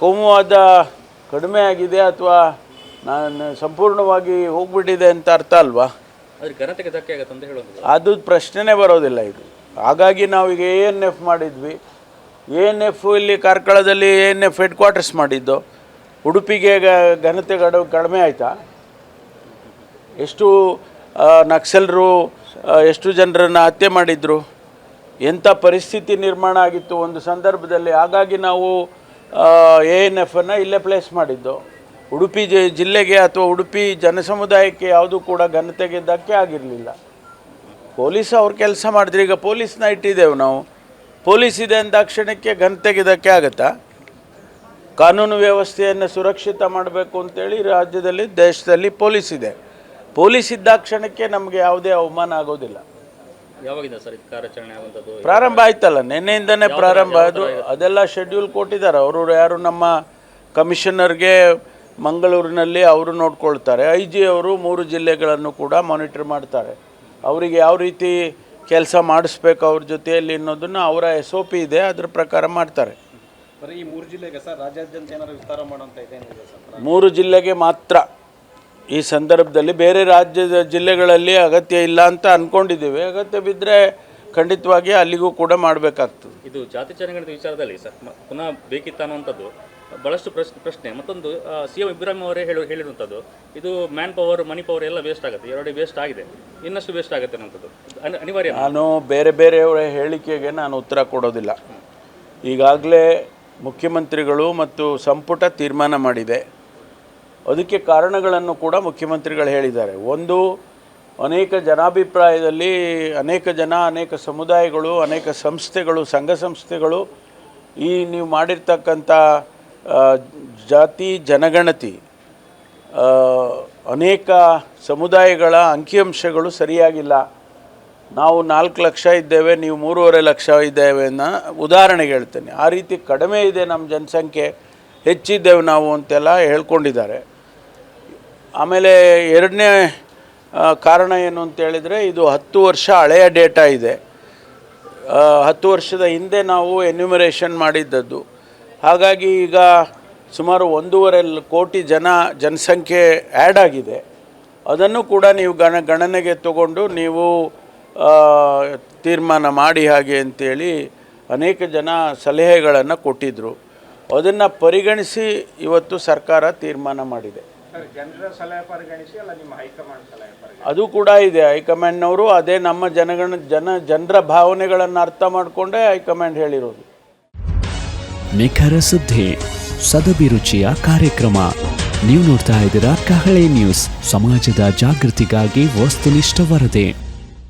ಕೋಮುವಾದ ಕಡಿಮೆ ಆಗಿದೆ ಅಥವಾ ನಾನು ಸಂಪೂರ್ಣವಾಗಿ ಹೋಗ್ಬಿಟ್ಟಿದೆ ಅಂತ ಅರ್ಥ ಅಲ್ವಾ? ಅದ್ರ ಘನತೆಗೆ ಧಕ್ಕೆ ಆಗುತ್ತೆ ಅಂತ ಹೇಳೋದು ಅದು ಪ್ರಶ್ನೆನೇ ಬರೋದಿಲ್ಲ ಇದು. ಹಾಗಾಗಿ ನಾವೀಗ ಎ ಎನ್ ಎಫ್ ಮಾಡಿದ್ವಿ. ಎ ಎನ್ ಎಫ್ ಇಲ್ಲಿ ಕಾರ್ಕಳದಲ್ಲಿ A N F headquarters ಮಾಡಿದ್ದು. ಉಡುಪಿಗೆ ಘನತೆ ಗಡ ಕಡಿಮೆ ಆಯಿತಾ? ಎಷ್ಟು ನಕ್ಸಲರು ಎಷ್ಟು ಜನರನ್ನು ಹತ್ಯೆ ಮಾಡಿದರು? ಎಂಥ ಪರಿಸ್ಥಿತಿ ನಿರ್ಮಾಣ ಆಗಿತ್ತು ಒಂದು ಸಂದರ್ಭದಲ್ಲಿ? ಹಾಗಾಗಿ ನಾವು ಎ ಎನ್ ಎಫನ್ನು ಇಲ್ಲೇ ಪ್ಲೇಸ್ ಮಾಡಿದ್ದು. ಉಡುಪಿ ಜಿಲ್ಲೆಗೆ ಅಥವಾ ಉಡುಪಿ ಜನಸಮುದಾಯಕ್ಕೆ ಯಾವುದೂ ಕೂಡ ಘನತೆಗೆ ಧಕ್ಕೆ ಆಗಿರಲಿಲ್ಲ. ಪೊಲೀಸ್ ಅವ್ರ ಕೆಲಸ ಮಾಡಿದ್ರೆ. ಈಗ ಪೊಲೀಸ್ನ ಇಟ್ಟಿದ್ದೇವೆ ನಾವು. ಪೊಲೀಸ್ ಇದೆ ಅಂದಾಕ್ಷಣಕ್ಕೆ ಘನತೆಗೆ ಧಕ್ಕೆ ಆಗುತ್ತಾ? ಕಾನೂನು ವ್ಯವಸ್ಥೆಯನ್ನು ಸುರಕ್ಷಿತ ಮಾಡಬೇಕು ಅಂತೇಳಿ ರಾಜ್ಯದಲ್ಲಿ, ದೇಶದಲ್ಲಿ ಪೊಲೀಸ್ ಇದೆ. ಪೊಲೀಸ್ ಇದ್ದಾಕ್ಷಣಕ್ಕೆ ನಮಗೆ ಯಾವುದೇ ಅವಮಾನ ಆಗೋದಿಲ್ಲ. ಯಾವಾಗಿಂದ ಸರ್ ಇದು ಕಾರ್ಯಾಚರಣೆ ಆಗುವಂಥದ್ದು? ಪ್ರಾರಂಭ ಆಯ್ತಲ್ಲ ನಿನ್ನೆಯಿಂದನೇ ಪ್ರಾರಂಭ ಅದು ಅದೆಲ್ಲ ಶೆಡ್ಯೂಲ್ ಕೊಟ್ಟಿದ್ದಾರೆ. ಅವರು ಯಾರು ನಮ್ಮ ಕಮಿಷನರ್ಗೆ ಮಂಗಳೂರಿನಲ್ಲಿ ಅವರು ನೋಡ್ಕೊಳ್ತಾರೆ. ಐ ಜಿ ಅವರು ಮೂರು ಜಿಲ್ಲೆಗಳನ್ನು ಕೂಡ ಮಾನಿಟರ್ ಮಾಡ್ತಾರೆ. ಅವರಿಗೆ ಯಾವ ರೀತಿ ಕೆಲಸ ಮಾಡಿಸ್ಬೇಕು ಅವ್ರ ಜೊತೆಯಲ್ಲಿ ಅನ್ನೋದನ್ನು ಅವರ ಎಸ್ ಒ ಪಿ ಇದೆ ಅದ್ರ ಪ್ರಕಾರ ಮಾಡ್ತಾರೆ. ಬರೀ ಈ ಮೂರು ಜಿಲ್ಲೆಗೆ ಸರ್ ರಾಜ್ಯಾದ್ಯಂತ ಏನಾದ್ರು ವಿಸ್ತಾರ ಮಾಡುವಂತ ಇದೇನಿದೆ ಸರ್? ಮೂರು ಜಿಲ್ಲೆಗೆ ಮಾತ್ರ. ಈ ಸಂದರ್ಭದಲ್ಲಿ ಬೇರೆ ರಾಜ್ಯದ ಜಿಲ್ಲೆಗಳಲ್ಲಿ ಅಗತ್ಯ ಇಲ್ಲ ಅಂತ ಅಂದ್ಕೊಂಡಿದ್ದೀವಿ ಅಗತ್ಯ ಬಿದ್ದರೆ ಖಂಡಿತವಾಗಿ ಅಲ್ಲಿಗೂ ಕೂಡ ಮಾಡಬೇಕಾಗ್ತದೆ. ಇದು ಜಾತಿ ಜನಗಣತಿ ವಿಚಾರದಲ್ಲಿ ಸರ್ ಮ- ಪುನಃ ಬೇಕಿತ್ತ ಅನ್ನುವಂಥದ್ದು ಬಹಳಷ್ಟು ಪ್ರಶ್ನೆ ಪ್ರಶ್ನೆ. ಮತ್ತೊಂದು ಸಿ ಎಂ ಇಬ್ರಾಹಿಂ ಅವರೇ ಹೇಳಿ ಹೇಳಿರುವಂಥದ್ದು ಇದು ಮ್ಯಾನ್ ಪವರ್ ಮನಿ ಪವರ್ ಎಲ್ಲ ವೇಸ್ಟ್ ಆಗುತ್ತೆ. ಎರಡು ವೇಸ್ಟ್ ಆಗಿದೆ. ಇನ್ನಷ್ಟು ವೇಸ್ಟ್ ಆಗುತ್ತೆ ಅನ್ನೋಂಥದ್ದು ಅನಿ- ಅನಿವಾರ್ಯ ನಾನು ಬೇರೆ ಬೇರೆಯವರ ಹೇಳಿಕೆಗೆ ನಾನು ಉತ್ತರ ಕೊಡೋದಿಲ್ಲ. ಈಗಾಗಲೇ ಮುಖ್ಯಮಂತ್ರಿಗಳು ಮತ್ತು ಸಂಪುಟ ತೀರ್ಮಾನ ಮಾಡಿದೆ. ಅದಕ್ಕೆ ಕಾರಣಗಳನ್ನು ಕೂಡ ಮುಖ್ಯಮಂತ್ರಿಗಳು ಹೇಳಿದ್ದಾರೆ. ಒಂದು, ಅನೇಕ ಜನಾಭಿಪ್ರಾಯದಲ್ಲಿ ಅನೇಕ ಜನ, ಅನೇಕ ಸಮುದಾಯಗಳು, ಅನೇಕ ಸಂಸ್ಥೆಗಳು, ಸಂಘ ಸಂಸ್ಥೆಗಳು ಈ ನೀವು ಮಾಡಿರ್ತಕ್ಕಂಥ ಜಾತಿ ಜನಗಣತಿ ಅನೇಕ ಸಮುದಾಯಗಳ ಅಂಕಿಅಂಶಗಳು ಸರಿಯಾಗಿಲ್ಲ. ನಾವು ನಾಲ್ಕು ಲಕ್ಷ ಇದ್ದೇವೆ, ನೀವು ಮೂರುವರೆ ಲಕ್ಷ ಇದ್ದೇವೆ ಅನ್ನೋ ಉದಾಹರಣೆಗೆ ಹೇಳ್ತೇನೆ. ಆ ರೀತಿ ಕಡಿಮೆ ಇದೆ ನಮ್ಮ ಜನಸಂಖ್ಯೆ, ಹೆಚ್ಚಿದ್ದೇವೆ ನಾವು ಅಂತೆಲ್ಲ ಹೇಳ್ಕೊಂಡಿದ್ದಾರೆ. ಆಮೇಲೆ ಎರಡನೇ ಕಾರಣ ಏನು ಅಂತೇಳಿದರೆ ಇದು ಹತ್ತು ವರ್ಷ ಹಳೆಯ ಡೇಟಾ ಇದೆ. ಹತ್ತು ವರ್ಷದ ಹಿಂದೆ ನಾವು ಎನ್ಯುಮರೇಷನ್ ಮಾಡಿದ್ದದ್ದು. ಹಾಗಾಗಿ ಈಗ ಸುಮಾರು ಒಂದೂವರೆ ಕೋಟಿ ಜನ ಜನಸಂಖ್ಯೆ ಆ್ಯಡ್ ಆಗಿದೆ. ಅದನ್ನು ಕೂಡ ನೀವು ಗಣ, ಗಣನೆಗೆ ತಗೊಂಡು ನೀವು ತೀರ್ಮಾನ ಮಾಡಿ ಹಾಗೆ ಅಂತೇಳಿ ಅನೇಕ ಜನ ಸಲಹೆಗಳನ್ನು ಕೊಟ್ಟಿದ್ದರು ಅದನ್ನು ಪರಿಗಣಿಸಿ ಇವತ್ತು ಸರ್ಕಾರ ತೀರ್ಮಾನ ಮಾಡಿದೆ. ಸರ್ ಜನರ ಸಲಹೆ ಪರಿಗಣಿಸಿ ಅಲ್ಲ ನಿಮ್ಮ ಹೈಕಮಾಂಡ್ ಸಲಹೆ ಪರಿಗಣಿಸಿ? ಅದು ಕೂಡ ಇದೆ. ಹೈಕಮಾಂಡ್ನವರು ಅದೇ ನಮ್ಮ ಜನಗಣ ಜನ ಜನರ ಭಾವನೆಗಳನ್ನು ಅರ್ಥ ಮಾಡಿಕೊಂಡೇ ಹೈಕಮಾಂಡ್ ಹೇಳಿರೋದು. ನಿಖರ ಸುದ್ದಿ ಸದಭಿರುಚಿಯ ಕಾರ್ಯಕ್ರಮ. ನೀವು ನೋಡ್ತಾ ಇದ್ದೀರಾ ಕಹಳೆ ನ್ಯೂಸ್. ಸಮಾಜದ ಜಾಗೃತಿಗಾಗಿ ವಸ್ತುನಿಷ್ಠ ವರದಿ.